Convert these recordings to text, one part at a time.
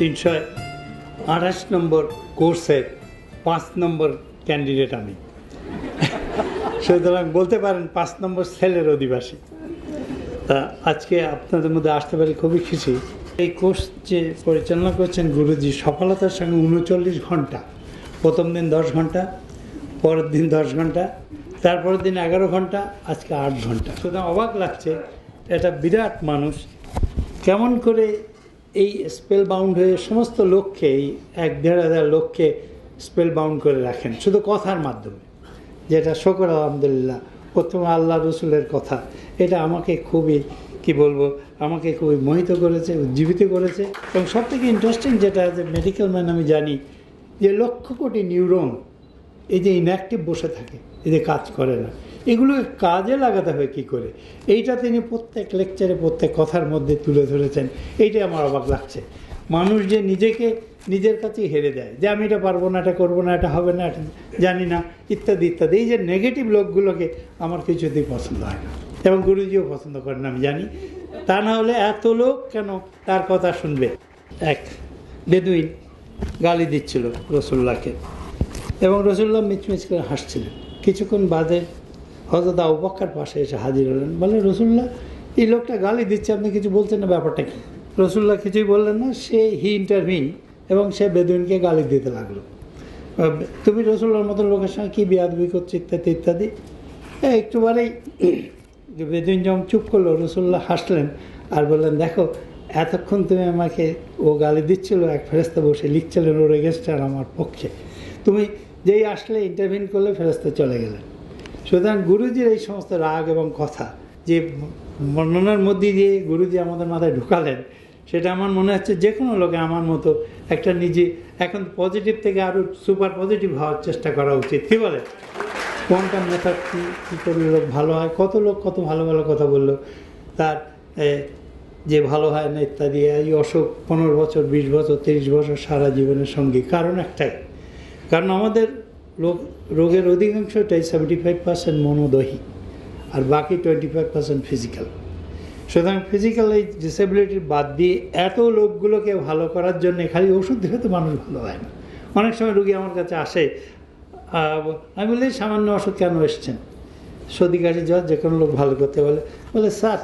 তিনশো আঠাশ নম্বর কোর্সের পাঁচ নম্বর ক্যান্ডিডেট আমি। সুতরাং বলতে পারেন পাঁচ নম্বর সেলের অধিবাসী। তা আজকে আপনাদের মধ্যে আসতে পারি খুবই খুশি। এই কোর্স যে পরিচালনা করছেন গুরুজি, সফলতার সঙ্গে উনচল্লিশ ঘণ্টা। প্রথম দিন দশ ঘণ্টা, পরের দিন দশ ঘণ্টা, তারপরের দিন এগারো ঘণ্টা, আজকে আট ঘণ্টা। সুতরাং অবাক লাগছে, এটা বিরাট মানুষ। কেমন করে এই স্পেল বাউন্ড হয়ে সমস্ত লোককে এই এক দেড় হাজার লোককে স্পেল বাউন্ড করে রাখেন, শুধু কথার মাধ্যমে। যেটা শকর আলহামদুলিল্লাহ, প্রথমে আল্লাহ রসুলের কথা। এটা আমাকে খুবই, কি বলব, আমাকে খুবই মোহিত করেছে, উজ্জীবিত করেছে। এবং সব থেকে ইন্টারেস্টিং যেটা যে মেডিকেল ম্যান আমি জানি, যে লক্ষ কোটি নিউরন এই যে ইনঅ্যাক্টিভ বসে থাকে, এই যে কাজ করে না। এগুলোকে কাজে লাগাতে হবে কি করে? এইটা তিনি প্রত্যেক লেকচারে প্রত্যেক কথার মধ্যে তুলে ধরেছেন। এইটাই আমার অবাক লাগছে। মানুষ যে নিজেকে নিজের কাছেই হেরে দেয় যে আমি এটা পারব না, এটা করব না, এটা হবে না, এটা জানি না, ইত্যাদি ইত্যাদি। এই যে নেগেটিভ লোকগুলোকে আমার কিছুতেই পছন্দ হয় না। এবং গুরুজিও পছন্দ করেন আমি জানি। তা না হলে এত লোক কেন তার কথা শুনবে? এক, বেদুইন গালি দিচ্ছিল রসুল্লাহকে। এবং রসুল্লাহ মিচমিচ করে হাসছিলেন। কিছুক্ষণ বাদে হজরত আবুবক্কার পাশে এসে হাজির হলেন। বলে, রসুল্লাহ, এই লোকটা গালি দিচ্ছে, আপনি কিছু বলছেন না, ব্যাপারটা কি? রসুল্লাহ কিছুই বললেন না, সে হি ইন্টারভিন এবং সে বেদুইনকে গালি দিতে লাগল। তুমি রসুল্লার মতো লোকের সঙ্গে কী বিয়াদবি করছ? ইত্যাদি ইত্যাদি। একটুবারেই বেদুইন যখন চুপ করল, রসুল্লাহ হাসলেন আর বললেন, দেখো, এতক্ষণ তুমি আমাকে ও গালি দিচ্ছিল, এক ফেরস্তা বসে লিখছিলেন ওর আর আমার পক্ষে। তুমি যেই আসলে ইন্টারভিন করলে ফেরস্তা চলে গেলেন। সুতরাং গুরুজির এই সমস্ত রাগ এবং কথা যে বর্ণনার মধ্যে দিয়ে গুরুজি আমাদের মাথায় ঢুকালেন, সেটা আমার মনে হচ্ছে যে কোনো লোকে আমার মতো একটা নিজে এখন পজিটিভ থেকে আরও সুপার পজিটিভ হওয়ার চেষ্টা করা উচিত। কী বলে কোয়ান্টাম মেথড কী কী করলে লোক ভালো হয়, কত লোক কত ভালো ভালো কথা বলল, তার যে ভালো হয় না ইত্যাদি, এই অসুখ পনেরো বছর, বিশ বছর, তিরিশ বছর সারা জীবনের সঙ্গী, কারণ একটাই। কারণ আমাদের রোগ, রোগের অধিকাংশটাই সেভেন্টি ফাইভ পার্সেন্ট মনোদহী আর বাকি টোয়েন্টি ফাইভ পার্সেন্ট ফিজিক্যাল সুতরাং ফিজিক্যাল এই ডিসেবিলিটি বাদ দিয়ে এত লোকগুলোকে ভালো করার জন্য খালি ওষুধ দিলে তো মানুষ ভালো হয় না। অনেক সময় রুগী আমার কাছে আসে আমি বলি সামান্য ওষুধ কেন এসছেন? সর্দি কাশি, জ্বর, যে কোনো লোক ভালো করতে বলে। বলে, স্যার,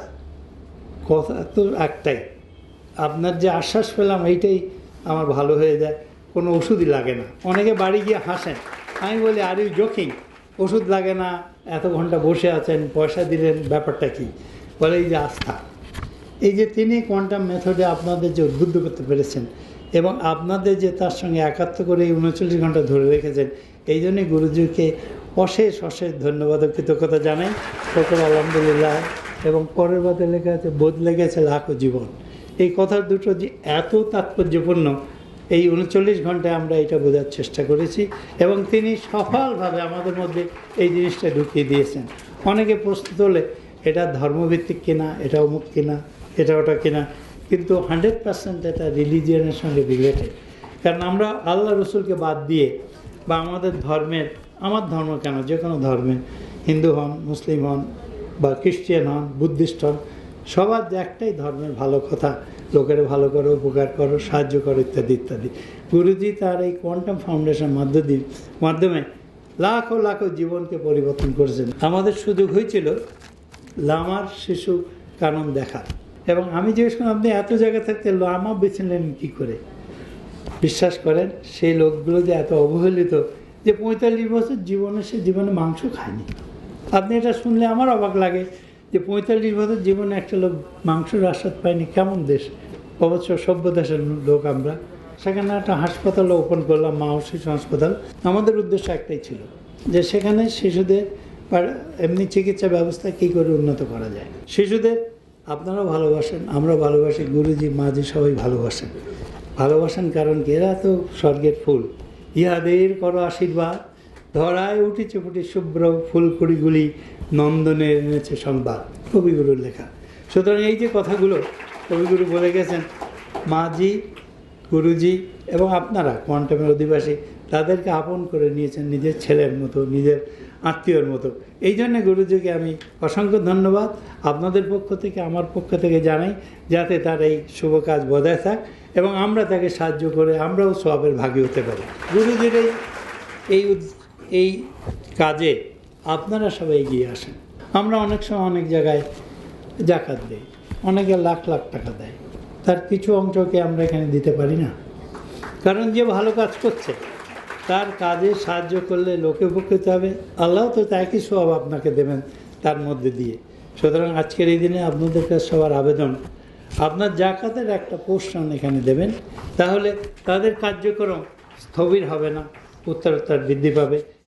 কথা তো একটাই, আপনার যে আশ্বাস পেলাম এইটাই আমার ভালো হয়ে যায়, কোনো ওষুধই লাগে না। অনেকে বাড়ি গিয়ে হাসেন আমি বলি, আর ইউ জোকিং ওষুধ লাগে না, এত ঘণ্টা বসে আছেন, পয়সা দিলেন, ব্যাপারটা কি? বলে, এই যে আস্থা। এই যে তিনি কোয়ান্টাম মেথডে আপনাদের যে উদ্বুদ্ধ করতে পেরেছেন এবং আপনাদের যে তার সঙ্গে একাত্ম করে এই উনচল্লিশ ঘণ্টা ধরে রেখেছেন, এই জন্যই গুরুজিকে অশেষ অশেষ ধন্যবাদ ও কৃতজ্ঞতা জানাই। সকল আলহামদুলিল্লাহ। এবং পরের বাদে লেখা আছে বদলে গেছে লাখো জীবন। এই কথার দুটো যে এত তাৎপর্যপূর্ণ এই উনচল্লিশ ঘন্টায় আমরা এটা বোঝার চেষ্টা করেছি এবং তিনি সফলভাবে আমাদের মধ্যে এই জিনিসটা ঢুকিয়ে দিয়েছেন। অনেকে প্রশ্ন তোলে এটা ধর্মভিত্তিক কিনা এটা অমুক কিনা এটা ওটা কিনা, কিন্তু হান্ড্রেড পার্সেন্ট এটা রিলিজিয়নের সঙ্গে রিলেটেড। কারণ আমরা আল্লাহ রসুলকে বাদ দিয়ে বা আমাদের ধর্মের, আমার ধর্ম কেন? যে কোনো ধর্মের, হিন্দু হন, মুসলিম হন বা খ্রিস্টিয়ান হন, বুদ্ধিস্ট হন সবার যে একটাই ধর্মের ভালো কথা, লোকের ভালো করো, উপকার করো, সাহায্য করো ইত্যাদি ইত্যাদি। গুরুজি তার এই কোয়ান্টাম ফাউন্ডেশন মাধ্যমে মাধ্যমে লাখো লাখো জীবনকে পরিবর্তন করেছেন। আমাদের সুযোগ হয়েছিল লামার শিশু কানন দেখা এবং আমি জিজ্ঞেস করলাম, আপনি এত জায়গা থাকতে লামা বেছে নেন কী করে? বিশ্বাস করেন, সেই লোকগুলো যে এত অবহেলিত যে পঁয়তাল্লিশ বছর জীবনে সে জীবনে মাংস খায়নি। আপনি এটা শুনলে আমার অবাক লাগে। যে পঁয়তাল্লিশ বছর জীবনে একটা লোক মাংসের আস্বাদ পায়নি, কেমন দেশ? অবশ্য সভ্য দেশের লোক আমরা। সেখানে একটা হাসপাতাল ওপেন করলাম, মা ও শিশু হাসপাতাল। আমাদের উদ্দেশ্য একটাই ছিল যে সেখানে শিশুদের এমনি চিকিৎসা ব্যবস্থা কী করে উন্নত করা যায়। শিশুদের আপনারাও ভালোবাসেন আমরা ভালোবাসি, গুরুজি, মাঝি সবাই ভালোবাসেন। ভালোবাসেন কারণ কি? এরা তো স্বর্গের ফুল। ইহাদের করো আশীর্বাদ। ধরায় উঠেছে ফুটে শুভ্র ফুলকুড়িগুলি, নন্দনে এনেছে সংবাদ, কবিগুরুর লেখা। সুতরাং এই যে কথাগুলো কবিগুরু বলে গেছেন, মাঝি, গুরুজি এবং আপনারা, কোয়ান্টামের অধিবাসী, তাদেরকে আপন করে নিয়েছেন নিজের ছেলের মতো, নিজের আত্মীয়র মতো। এই জন্য গুরুজিকে আমি অসংখ্য ধন্যবাদ। আপনাদের পক্ষ থেকে, আমার পক্ষ থেকে জানাই, যাতে তার এই শুভ কাজ বজায় থাক এবং আমরা তাকে সাহায্য করে আমরাও সবের ভাগী হতে পারি। গুরুজির এই এই এই কাজে আপনারা সবাই এগিয়ে আসেন। আমরা অনেক সময় অনেক জায়গায় জাকাত দিই, অনেকে লাখ লাখ টাকা দেয়। তার কিছু অংশকে আমরা এখানে দিতে পারি না। কারণ যে ভালো কাজ করছে, তার কাজে সাহায্য করলে লোকে উপকৃত হবে। আল্লাহ তো তাই কি সব আপনাকে দেবেন তার মধ্যে দিয়ে। সুতরাং আজকের এই দিনে আপনাদের কাছে সবার আবেদন, আপনার জাকাতের একটা পোর্শন এখানে দেবেন, তাহলে তাদের কার্যক্রম স্থবির হবে না, উত্তরোত্তর বৃদ্ধি পাবে।